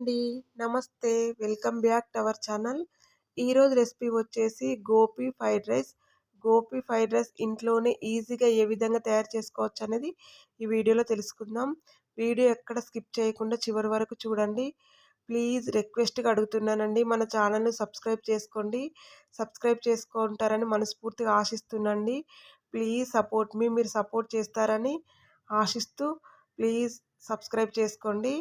అండి. నమస్తే. Welcome back to our channel. ఈరోజు రెసిపీ వచ్చేసి gobi fried rice. Gobi fried rice ఇంట్లోనే ఈజీగా ఏ విధంగా తయారు చేసుకోవచ్చు అనేది ఈ వీడియోలో తెలుసుకుందాం. వీడియో ఎక్కడ స్కిప్ చేయకుండా చివరి వరకు చూడండి. ప్లీజ్ రిక్వెస్ట్గా అడుగుతున్నానండి. మన ఛానల్ని సబ్స్క్రైబ్ చేసుకోండి. సబ్స్క్రైబ్ చేసుకుంటారని మనస్ఫూర్తిగా ఆశిస్తున్నాండి ప్లీజ్ సపోర్ట్ మీ. మీరు సపోర్ట్ చేస్తారని ఆశిస్తూ ప్లీజ్ సబ్స్క్రైబ్ చేసుకోండి.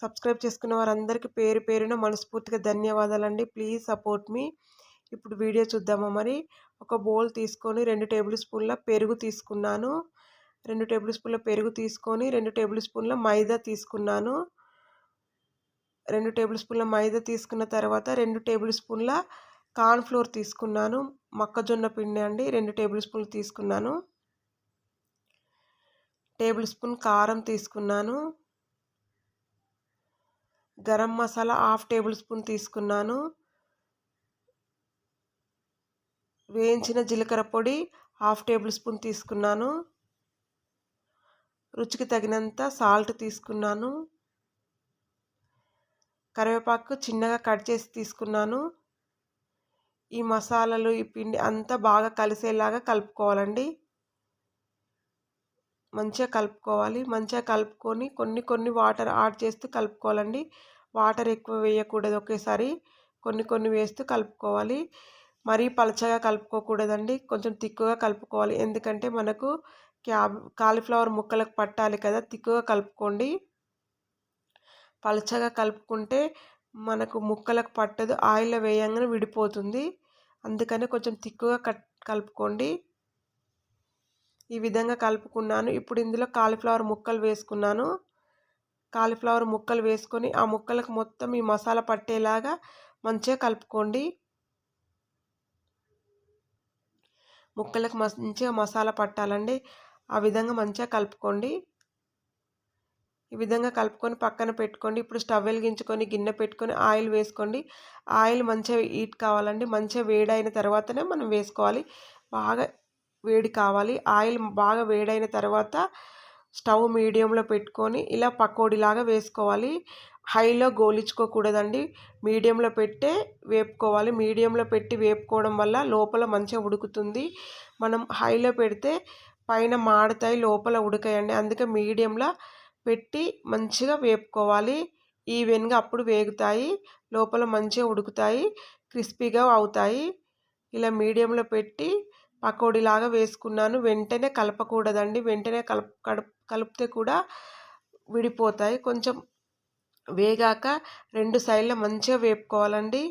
సబ్స్క్రైబ్ చేసుకున్న వారందరికీ పేరు పేరున మనస్ఫూర్తిగా ధన్యవాదాలండి. Please support me. ఇప్పుడు వీడియో చూద్దామా మరి. ఒక బౌల్ తీసుకొని రెండు టేబుల్ స్పూన్ల పెరుగు తీసుకున్నాను. రెండు టేబుల్ స్పూన్ల పెరుగు తీసుకొని రెండు టేబుల్ స్పూన్ల మైదా తీసుకున్నాను. రెండు టేబుల్ స్పూన్ల మైదా తీసుకున్న తర్వాత రెండు టేబుల్ స్పూన్ల కార్న్ఫ్లోర్ తీసుకున్నాను. మొక్కజొన్న పిండి అండి రెండు టేబుల్ స్పూన్లు తీసుకున్నాను. టేబుల్ స్పూన్ కారం తీసుకున్నాను. Garam masala half tablespoon తీసుకున్నాను. వేయించిన జీలకర్ర పొడి హాఫ్ టేబుల్ స్పూన్ తీసుకున్నాను. రుచికి తగినంత సాల్ట్ తీసుకున్నాను. కరివేపాకు చిన్నగా కట్ చేసి తీసుకున్నాను. ఈ మసాలాలు ఈ పిండి అంతా బాగా కలిసేలాగా కలుపుకోవాలండి. మంచిగా కలుపుకోవాలి. మంచిగా కలుపుకొని కొన్ని కొన్ని వాటర్ యాడ్ చేస్తూ కలుపుకోవాలండి. వాటర్ ఎక్కువ వేయకూడదు ఒకేసారి. కొన్ని కొన్ని వేస్తూ కలుపుకోవాలి. మరీ పలచగా కలుపుకోకూడదండి. కొంచెం తిక్కుగా కలుపుకోవాలి. ఎందుకంటే మనకు క్యాబ్ కాలీఫ్లవర్ ముక్కలకు పట్టాలి కదా తిక్కుగా కలుపుకోండి. పలచగా కలుపుకుంటే మనకు ముక్కలకు పట్టదు. ఆయిల్లో వేయంగానే విడిపోతుంది. అందుకని కొంచెం తిక్కుగా కట్ కలుపుకోండి. ఈ విధంగా కలుపుకున్నాను. ఇప్పుడు ఇందులో కాలీఫ్లవర్ ముక్కలు వేసుకున్నాను. కాలీఫ్లవర్ ముక్కలు వేసుకొని ఆ ముక్కలకు మొత్తం ఈ మసాలా పట్టేలాగా మంచిగా కలుపుకోండి. ముక్కలకు మంచిగా మసాలా పట్టాలండి. ఆ విధంగా మంచిగా కలుపుకోండి. ఈ విధంగా కలుపుకొని పక్కన పెట్టుకోండి. ఇప్పుడు స్టవ్ వెలిగించుకొని గిన్నె పెట్టుకొని ఆయిల్ వేసుకోండి. ఆయిల్ మంచిగా హీట్ కావాలండి. మంచిగా వేడైన తర్వాతనే మనం వేసుకోవాలి. బాగా వేడి కావాలి. ఆయిల్ బాగా వేడైన తర్వాత స్టవ్ మీడియంలో పెట్టుకొని ఇలా పకోడీలాగా వేసుకోవాలి. హైలో గోలించుకోకూడదండి. మీడియంలో పెట్టే వేపుకోవాలి. మీడియంలో పెట్టి వేపుకోవడం వల్ల లోపల మంచిగా ఉడుకుతుంది. మనం హైలో పెడితే పైన మాడతాయి లోపల ఉడకాయండి. అందుకే మీడియంలో పెట్టి మంచిగా వేపుకోవాలి. ఈవెన్గా అప్పుడు వేగుతాయి. లోపల మంచిగా ఉడుకుతాయి. క్రిస్పీగా అవుతాయి. ఇలా మీడియంలో పెట్టి పకోడీలాగా వేసుకున్నాను. వెంటనే కలపకూడదండి. వెంటనే కలప కలిపితే కూడా విడిపోతాయి. కొంచెం వేగాక రెండు సైడ్ల మంచిగా వేపుకోవాలండి.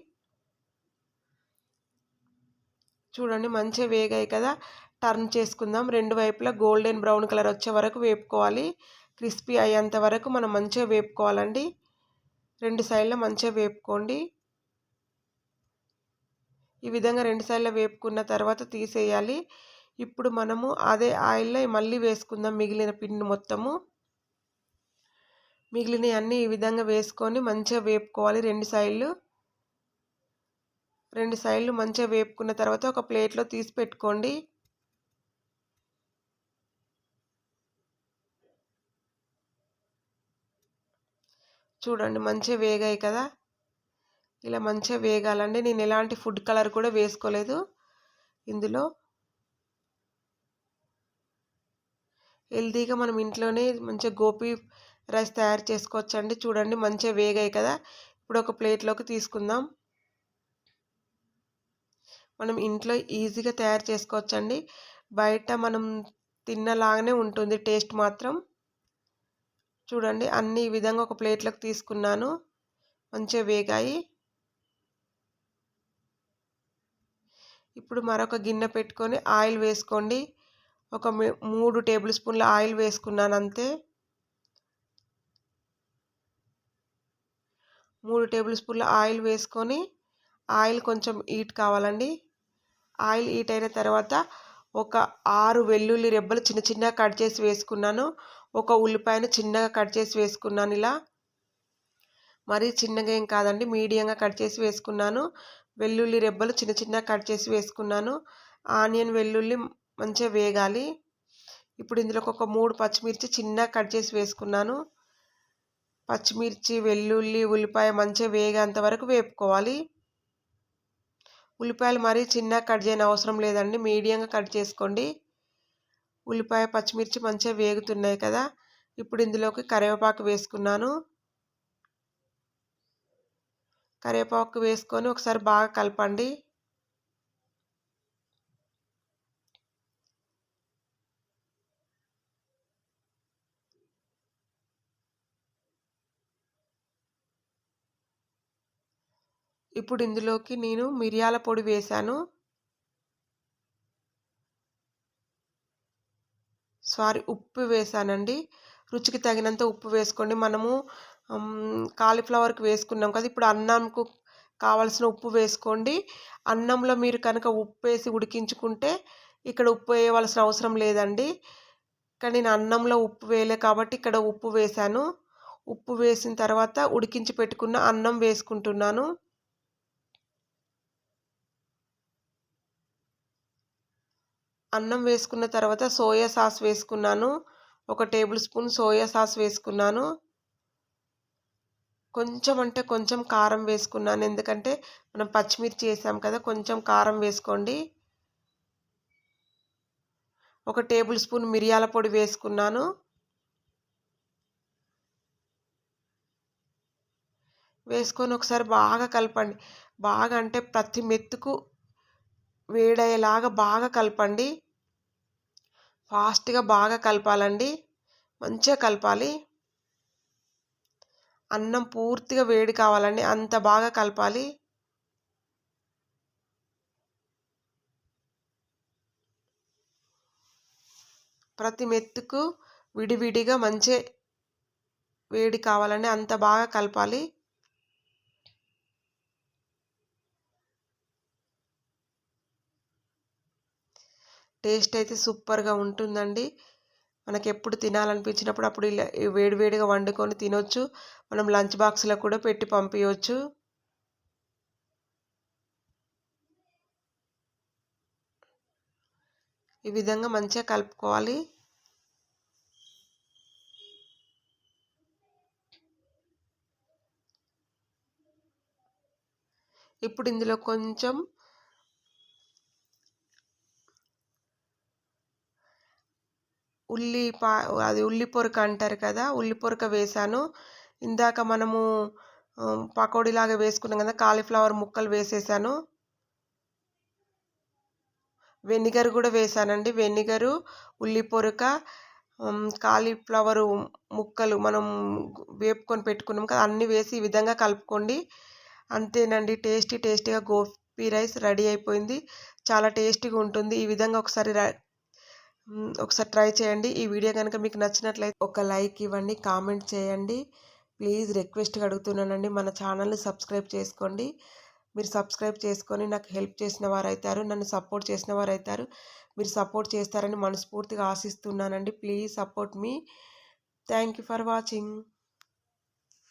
చూడండి మంచిగా వేగాయి కదా. టర్న్ చేసుకుందాం. రెండు వైపులా గోల్డెన్ బ్రౌన్ కలర్ వచ్చే వరకు వేపుకోవాలి. క్రిస్పీ అయ్యేంత వరకు మనం మంచిగా వేపుకోవాలండి. రెండు సైడ్ల మంచిగా వేపుకోండి. ఈ విధంగా రెండు వేపుకున్న తర్వాత తీసేయాలి. ఇప్పుడు మనము అదే ఆయిల్లో మళ్ళీ వేసుకుందాం మిగిలిన పిండి మొత్తము. మిగిలిన అన్నీ ఈ విధంగా వేసుకొని మంచిగా వేపుకోవాలి రెండు సైడ్లు. రెండు సైడ్లు మంచిగా వేపుకున్న తర్వాత ఒక ప్లేట్లో తీసి పెట్టుకోండి. చూడండి మంచిగా వేగాయి కదా. ఇలా మంచిగా వేగాలండి. నేను ఎలాంటి ఫుడ్ కలర్ కూడా వేసుకోలేదు ఇందులో. హెల్తీగా మనం ఇంట్లోనే మంచిగా గోపి రైస్ తయారు చేసుకోవచ్చండి. చూడండి మంచిగా వేగాయి కదా. ఇప్పుడు ఒక ప్లేట్లోకి తీసుకుందాం. మనం ఇంట్లో ఈజీగా తయారు చేసుకోవచ్చండి. బయట మనం తిన్నలాగానే ఉంటుంది టేస్ట్ మాత్రం. చూడండి అన్ని విధంగా ఒక ప్లేట్లోకి తీసుకున్నాను. మంచిగా వేగాయి. ఇప్పుడు మరొక గిన్నె పెట్టుకొని ఆయిల్ వేసుకోండి. ఒక మూడు టేబుల్ స్పూన్ల ఆయిల్ వేసుకున్నాను అంతే. మూడు టేబుల్ స్పూన్ల ఆయిల్ వేసుకొని ఆయిల్ కొంచెం హీట్ కావాలండి. ఆయిల్ హీట్ అయిన తర్వాత ఒక ఆరు వెల్లుల్లి రెబ్బలు చిన్న చిన్నగా కట్ చేసి వేసుకున్నాను. ఒక ఉల్లిపాయను చిన్నగా కట్ చేసి వేసుకున్నాను ఇలా. మరీ చిన్నగా ఏం కాదండి మీడియంగా కట్ చేసి వేసుకున్నాను. వెల్లుల్లి రెబ్బలు చిన్న చిన్న కట్ చేసి వేసుకున్నాను. ఆనియన్ వెల్లుల్లి మంచిగా వేగాలి. ఇప్పుడు ఇందులోకి ఒక మూడు పచ్చిమిర్చి చిన్నగా కట్ చేసి వేసుకున్నాను. పచ్చిమిర్చి వెల్లుల్లి ఉల్లిపాయ మంచిగా వేగేంత వరకు వేపుకోవాలి. ఉల్లిపాయలు మరీ చిన్నగా కట్ చేయని అవసరం లేదండి. మీడియంగా కట్ చేసుకోండి. ఉల్లిపాయ పచ్చిమిర్చి మంచిగా వేగుతున్నాయి కదా. ఇప్పుడు ఇందులోకి కరివేపాకు వేసుకున్నాను. కరివేపాకు వేసుకొని ఒకసారి బాగా కలపండి. ఇప్పుడు ఇందులోకి నేను మిరియాల పొడి వేశాను. సారీ ఉప్పు వేసానండి రుచికి తగినంత ఉప్పు వేసుకోండి. మనము కాలీఫ్లవర్కి వేసుకున్నాం కదా ఇప్పుడు అన్నంకు కావాల్సిన ఉప్పు వేసుకోండి. అన్నంలో మీరు కనుక ఉప్పు వేసి ఉడికించుకుంటే ఇక్కడ ఉప్పు వేయవలసిన అవసరం లేదండి. కానీ నేను అన్నంలో ఉప్పు వేయలే కాబట్టి ఇక్కడ ఉప్పు వేశాను. ఉప్పు వేసిన తర్వాత ఉడికించి పెట్టుకున్న అన్నం వేసుకుంటున్నాను. అన్నం వేసుకున్న తర్వాత సోయా సాస్ వేసుకున్నాను. ఒక టేబుల్ స్పూన్ సోయా సాస్ వేసుకున్నాను. కొంచెం అంటే కొంచెం కారం వేసుకున్నాను. ఎందుకంటే మనం పచ్చిమిర్చి వేసాం కదా కొంచెం కారం వేసుకోండి. ఒక టేబుల్ స్పూన్ మిరియాల పొడి వేసుకున్నాను. వేసుకొని ఒకసారి బాగా కలపండి. బాగా అంటే ప్రతి మెత్తుకు వేడయ్యేలాగా బాగా కలపండి. ఫాస్ట్గా బాగా కలపాలండి. మంచిగా కలపాలి. అన్నం పూర్తిగా వేడి కావాలండి. అంత బాగా కలపాలి. ప్రతి మెత్తుకు విడివిడిగా మంచి వేడి కావాలండి. అంత బాగా కలపాలి. టేస్ట్ అయితే సూపర్గా ఉంటుందండి. మనకి ఎప్పుడు తినాలనిపించినప్పుడు అప్పుడు ఇలా వేడివేడిగా వండుకొని తినొచ్చు. మనం లంచ్ బాక్స్లో కూడా పెట్టి పంపించవచ్చు ఈ విధంగా మంచిగా కలుపుకోవాలి. ఇప్పుడు ఇందులో కొంచెం ఉల్లి పా అది ఉల్లి పొరక అంటారు కదా ఉల్లి పొరక వేసాను. ఇందాక మనము పకోడీలాగా వేసుకున్నాం కదా కాలీఫ్లవర్ ముక్కలు వేసేసాను. వెనిగర్ కూడా వేసానండి. వెనిగరు ఉల్లి పొరక కాలీఫ్లవరు ముక్కలు మనం వేపుకొని పెట్టుకున్నాం కదా అన్నీ వేసి ఈ విధంగా కలుపుకోండి. అంతేనండి టేస్టీ టేస్టీగా గోపీ రైస్ రెడీ అయిపోయింది. చాలా టేస్టీగా ఉంటుంది. ఈ విధంగా ఒకసారి ఒకసారి ట్రై చేయండి. ఈ వీడియో కనుక మీకు నచ్చినట్లయితే ఒక లైక్ ఇవ్వండి కామెంట్ చేయండి. ప్లీజ్ రిక్వెస్ట్గా అడుగుతున్నానండి. మన ఛానల్ని సబ్స్క్రైబ్ చేసుకోండి. మీరు సబ్స్క్రైబ్ చేసుకొని నాకు హెల్ప్ చేసిన వారు అవుతారు నన్ను సపోర్ట్ చేసిన వారు అవుతారు మీరు సపోర్ట్ చేస్తారని మనస్ఫూర్తిగా ఆశిస్తున్నానండి. Please support me. Thank you for watching.